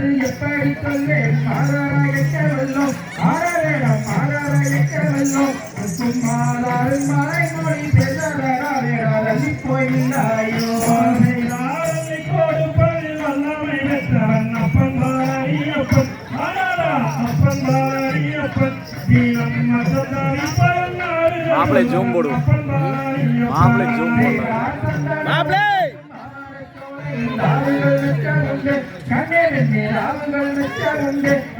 விதித்தது எப்படி சொல்வேன் மாறாராயிட்ட வெள்ளம் ஆறாவேடம் மாறாராயிட்ட வெள்ளம் சும்மாதாரு மலை மொழி பேசறா வேடா தள்ளி போயில்லாயோ வல்லமை மாப்பிள்ளை zoom போடு. அப்பன் பாரி அப்பன். மாப்பிள்ளை zoom போடல. மாப்பிள்ளை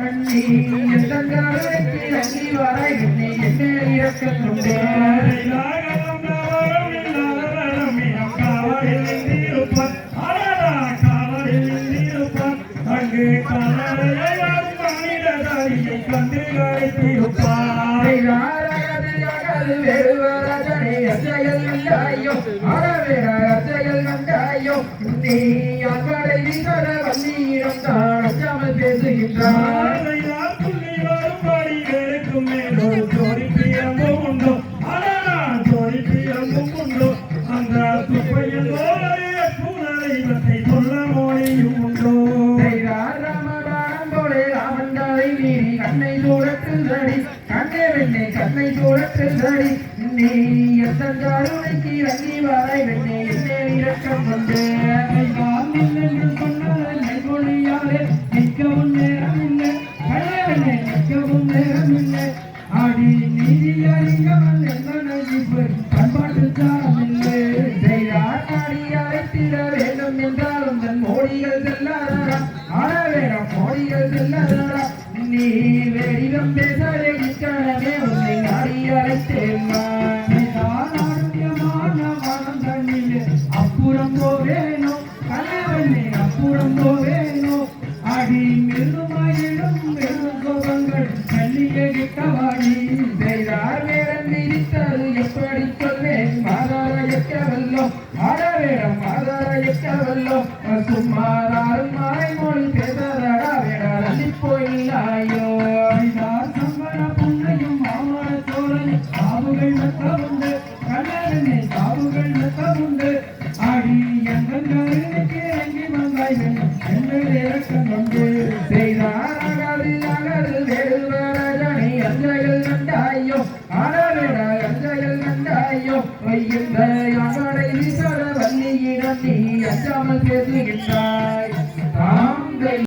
அண்ணி. எந்த அண்ணி வரை என்னை என்ன இறக்கத்துண்டு? இல்லாதவரமே அக்காவலில் இருப்பான் ஆனாரா காவலில் இருப்பான் அங்கு அழைத்திருப்பான் பேசுகின்றார் கண்ணை தூரத்தில் சரி கண்ணே வெண்ணை கண்ணை தூரத்தில் சரி நீ எந்த கருணைக்கு இறங்கி வரை வெண்ணை என்னை இறக்கம் கொண்டு வைக்கவும் நேரமில்லை. அடி நீதி அறிஞவன் என்ன நடிப்பு நாடி அழைத்திட வேண்டும் என்றால் உந்தன் மோடிகள் செல்லாதடா ஆட வேடம் மோடிகள் நீ வேடிடம் உன்னை நாடி அழைத்தேன் அப்புறம் போவேனோ? அப்புறம் போவேனோ? அடி மெருமயிலும் கல்லிய கிட்டவாடி செய்தார் வேடம் விரித்தது எப்படி சொல்வேன் மாதார எக்கவல்லோ ஆட மாதார எக்கவல்லோ சும்மாதாரும் மாலை மொழி வேடா அள்ளி போயில்லாயோ ஐந்தார் சம்பள புண்ணையும் மாமர உண்டு உண்டு அடி எங்கள் வந்தாய் எங்கள் இறக்கம் வந்து அஞ்சாமல் பேசுகின்றார்